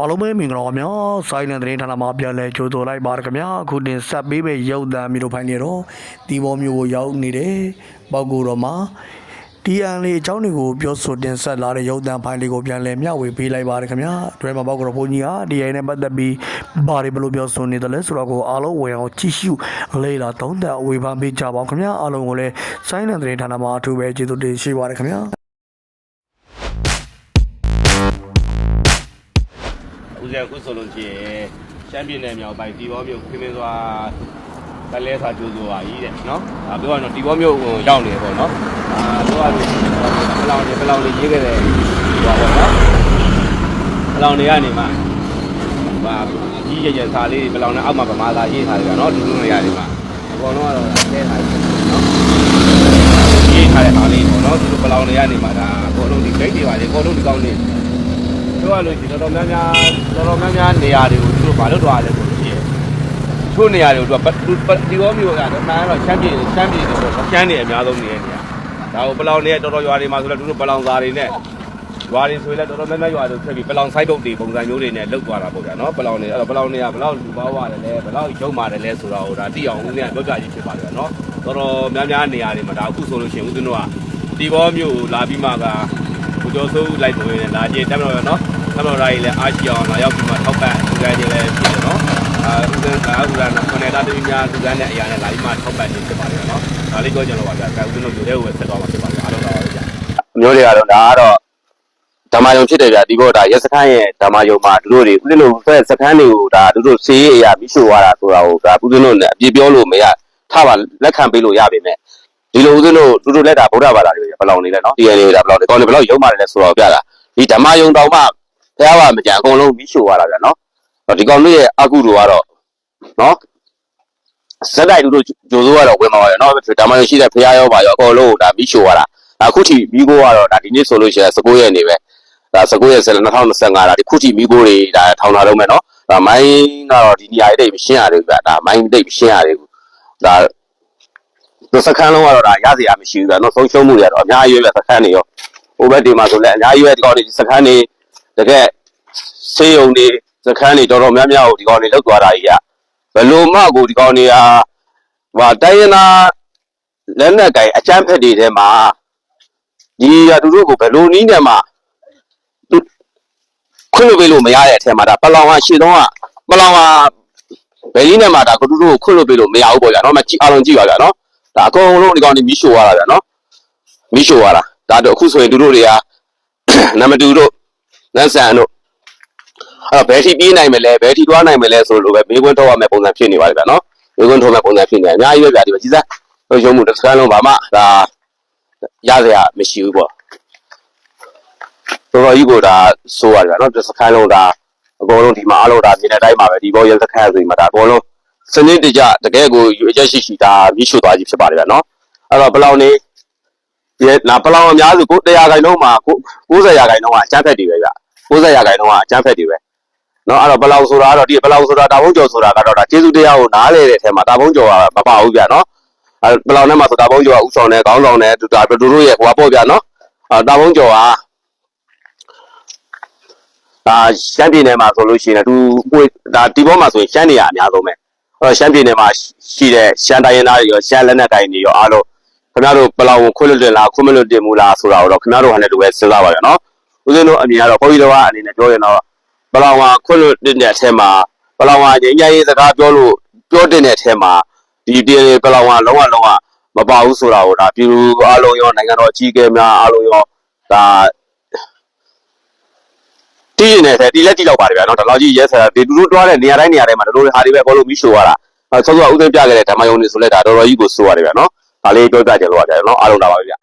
အားလုံးပဲမင်္ဂလာပါခင်ဗျာဆိုင်းလန်သတင်းဌာနမှာပြန်လဲကြိုဆိုလိုက်ပါရခင်ဗျာအခုတင်ဆက်ပေးမယ့်ရုပ်သံမျိုးတို့ဖိုင်နေတော့ဒီဘောမျိုးကိုရောက်နေတဲ့ပောက်ကိုတော်မှာ TN လေးအကြောင်းတွေကိုပြောဆိုတင်ဆက်လာတဲ့ရုပ်သံဖိုင်လေးကိုပြန်လဲမျှဝေပေးလိုက်ပါရခင်ဗျာတွဲမှာပောက်ကိုတော်ဘုန်းကြီးဟာ TN နဲ့ပတ်သက်ပြီးဘာတွေဘယ်လိုပြောဆိုနေတယ်လဲဆိုတော့ကိုအားလုံးဝင်အောင်ကြည့်ရှုလေ့လာသုံးသပ်ဝေဖန်ပေးကြပါဦးခင်ဗျာအားလုံးကိုလည်းဆိုင်းလန်သတင်းဌာနမှာအထူးပဲကျေးဇူးတင်ရှိပါရခင်ဗျာ ဦးဇေခုဆိုလို့ရှိရင်ရှမ်းပြည်နယ်မြောက်ပိုင်းတီဘောမြို့ခင်းမင်းစွာကလဲစာကျိုးစွာကြီးတဲ့နော်ဒါပြောရတော့တီဘောမြို့ကိုရောက်နေပေါ့နော်အာပြောရလို့ဘလောင်နေဘလောင်နေရေးခဲ့တယ်ဟောပေါ့နော်ဘလောင်နေကနေမှဟာကြီးရရစာလေးဘလောင်နဲ့အောက်မှာဗမာစာရေးထားတယ်ဗျနော်ဒီလိုနေရာတွေမှာအကုန်လုံးကတော့တဲထားတယ်နော်ရေးထားတဲ့ဟာလေးပေါ့နော်ဒီလိုဘလောင်နေရနေမှာဒါအကုန်လုံးဒီဂိတ်တွေပါလေအကုန်လုံးဒီကောင်းနေ ပြောရလို့ရှိရင်တော်တော်များများတော်တော်များများနေရာတွေကိုသူတို့ဘာလို့တော့ရလဲဆိုလို့ရှိရင်ချို့နေရာတွေကိုသူကဒီကောမျိုးကတော့မှန်တော့ချမ်းပြည်ချမ်းပြည်တွေပေါ့ချမ်းတွေအများဆုံးနေတဲ့နေရာဒါကိုပလောင်နေတော်တော်ရွာတွေမှာဆိုတော့သူတို့ပလောင်သားတွေနဲ့ရွာတွေဆိုရင်လည်းတော်တော်များများရွာတွေဖြစ်ပြီးပလောင်ဆိုင်ပုတ်တွေပုံစံမျိုးတွေနဲ့လုတ်သွားတာပေါ့ဗျာနော်ပလောင်နေအဲ့တော့ပလောင်နေကဘယ်လောက်လူပေါရတယ်လဲဘယ်လောက်ရုံမာတယ်လဲဆိုတော့ဒါတိအောင်ဦးနေကပြောပြကြီးဖြစ်ပါလေနော်တော်တော်များများနေရာတွေမှာဒါအခုဆိုလို့ရှိရင်ဦးဇင်းတို့ကဒီဘောမျိုးလာပြီးမှကကိုကျော်စိုးလိုက်ပေါ်ရင်လာကြည့်တက်မလို့နော် သမတော်ရာကြီးလည်းအားရှိအောင်လာရောက်ပြီးမှထောက်ပံ့လူတိုင်းတွေလည်းဖြစ်တယ်နော်အာဥစဉ်ကဥရာနာခွန်နေတာတတိများလူတိုင်းနဲ့အရာနဲ့လာပြီးမှထောက်ပံ့နေဖြစ်ပါတယ်နော်ဒါလေးပြောကြလို့ပါဗျာအဲဥစဉ်တို့ယူတဲ့ဟိုပဲဆက်သွားမှာဖြစ်ပါတယ်အားလုံးပါပါဗျာမျိုးတွေကတော့ဒါကတော့ဓမ္မယုံဖြစ်တယ်ဗျာဒီဘောဒါရက်စခန်းရဲ့ဓမ္မယုံမှာသူတို့တွေဥစဉ်တို့ဖက်စခန်းတွေကိုဒါသူတို့စေးအရာပြီးရှို့သွားတာဆိုတာကိုဒါဥစဉ်တို့လည်းအပြည့်ပြောလို့မရထားပါလက်ခံပေးလို့ရပါမယ်ဒီလိုဥစဉ်တို့သူတို့လက်တာဗုဒ္ဓဘာသာတွေဘယ်လောင်နေလဲနော် DNA ဒါဘယ်လောင်နေကောင်းနေဘယ်လောက်ရုံမာတယ်လဲဆိုတော့ပြတာဒီဓမ္မယုံတော်မှ ဖះပါမကြံအကုန်လုံးပြီးရှို့ရတာဗျာနော်ဒီကောင်လေးရဲ့အကုတို့ကတော့နော်စက်တိုက်တို့ဂျိုစိုးကတော့ဝင်มาပါတယ်နော်ဒါမှရှိတဲ့ဖះရောပါရောအကုန်လုံးဒါပြီးရှို့ရတာအခုထိမိကိုကတော့ဒါဒီနေ့ဆိုလို့ရှိရင်19ရက်နေပဲဒါ19ရက်ဆက်2025ဒါဒီခုထိမိကိုတွေဒါထောင်ထားတော့မယ်နော်ဒါမိုင်းကတော့ဒီနေရာလေးတိတ်ရှင်းရတယ်ဗျာဒါမိုင်းတိတ်ရှင်းရတယ်ဒါဒီစခန်းလုံးကတော့ဒါရစရာမရှိဘူးဗျာနော်ဆုံးရှုံးမှုတွေကတော့အများကြီးပဲစခန်းတွေရောဟိုဘက်ဒီမှာဆိုလည်းအများကြီးပဲဒီကောင်တွေစခန်းတွေတကယ် ဆေးရုံတွေစခန်းတွေတော်တော်များများကိုဒီကောင်တွေလောက်သွားတာကြီးကဘယ်လိုမှကိုဒီကောင်တွေကဟာတိုင်းရင်းသားလက်နက်ကင်အကြမ်းဖက်တွေထဲမှာဒီရသူတို့ကိုဘယ်လိုနည်းနဲ့မှခွင့်လို့ပေးလို့မရတဲ့အထက်မှာဒါပလောင်ကရှေ့တော့ကပလောင်ကဘယ်နည်းနဲ့မှဒါကိုသူတို့ကိုခွင့်လို့ပေးလို့မရဘူးပေါ့ဗျာနော်မကြည့်အားလုံးကြည့်ပါဗျာနော်ဒါအကုန်လုံးဒီကောင်တွေမီးရှို့ရတာဗျာနော်မီးရှို့ရတာဒါတော့အခုဆိုရင်သူတို့တွေကနံပါတ်2တို့လမ်းဆန်တို့ အဲ့တော့ဘယ်ထိပြေးနိုင်မလဲဘယ်ထိသွားနိုင်မလဲဆိုလို့ပဲမေးခွန်းထုတ်ရမယ့်ပုံစံဖြစ်နေပါလိမ့်ဗျာနော်မေးခွန်းထုတ်မယ့်ပုံစံဖြစ်နေတယ်အများကြီးပဲဗျာဒီမှာကြီးစားလို့ရုံမှုတစ်စကန်းလုံးဘာမှဒါရစရာမရှိဘူးပေါ့တော်တော်ကြီးကိုဒါဆိုရတယ်ဗျာနော်တစ်စကန်းလုံးဒါအကုန်လုံးဒီမှာအားလုံးဒါမြေတဲ့တိုင်းမှာပဲဒီဘောရဲစခန်းဆိုရင်မှာဒါအကုန်လုံးစနစ်တကျတကယ်ကိုယူအချက်ရှိရှိဒါမြှရှုသွားကြီးဖြစ်ပါတယ်ဗျာနော်အဲ့တော့ဘယ်လောက်နေဒီနာပလောင်အများစုကို100ခိုင်နှုန်းမှာ90ရာခိုင်နှုန်းကအချမ်းဖက်တွေပဲဗျ90ရာခိုင်နှုန်းကအချမ်းဖက်တွေပဲ နော်အဲ့တော့ဘလောက်ဆိုတာကတော့ဒီဘလောက်ဆိုတာတာဘုံကျော်ဆိုတာကတော့ဒါကျေးဇူးတရားကိုနားလေတဲ့ထဲမှာတာဘုံကျော်ကမပါဘူးဗျာနော်အဲ့ဘလောက်နဲ့မှဆိုတာဘုံကျော်ကဥဆောင်တယ်ခေါင်းဆောင်တယ်သူတို့ရဲ့ဟိုပါပေါ့ဗျာနော်အဲ့တာဘုံကျော်ကဒါရှမ်းပြည်နယ်မှာဆိုလို့ရှိရင်သူကိုဒါဒီဘောမှာဆိုရင်ရှမ်းနေရအများဆုံးပဲအဲ့တော့ရှမ်းပြည်နယ်မှာရှိတဲ့ရှမ်းတိုင်းရင်းသားတွေရောရှမ်းလက်နက်တိုင်းတွေရောအားလုံးခင်ဗျားတို့ဘလောက်ဝင်ခွင့်လွှတ်တယ်လားခွင့်မလွှတ်တယ်မူလားဆိုတာကိုတော့ခင်ဗျားတို့ဟာလည်းတူပဲစဉ်းစားပါရနော်ဦးဇင်းတို့အမြင်ကတော့ခေါင်းကြီးတော်ကအနေနဲ့ပြောရင်တော့ လောက်ကခွင့်လွတ်တဲ့အထက်မှာဘယ်လောက်ကငြိမ်းချမ်းရေးစကားပြောလို့ပြောတဲ့အထက်မှာဒီတည်းဘယ်လောက်ကလုံးဝလုံးဝမပါဘူးဆိုတာကိုဒါပြည်သူအားလုံးရောနိုင်ငံတော်အကြီးအကဲများအားလုံးရောဒါတည်နေတယ်ဒီလက်ကြည့်တော့ပါတယ်ဗျာနော်ဒီလောက်ကြီးရဲဆရာဒီသူတို့တွားတဲ့နေရာတိုင်းနေရာတိုင်းမှာဒီလိုဟာတွေပဲအကုန်လုံးပြီးရှို့ရတာအဲဆောစောဥစဉ်ပြခဲ့တဲ့ဓမ္မယုံတွေဆိုလဲဒါတော်တော်ကြီးကိုစိုးရတယ်ဗျာနော်ဒါလေးပြောပြကြလို့ပါတယ်နော်အားလုံးတာပါပဲဗျ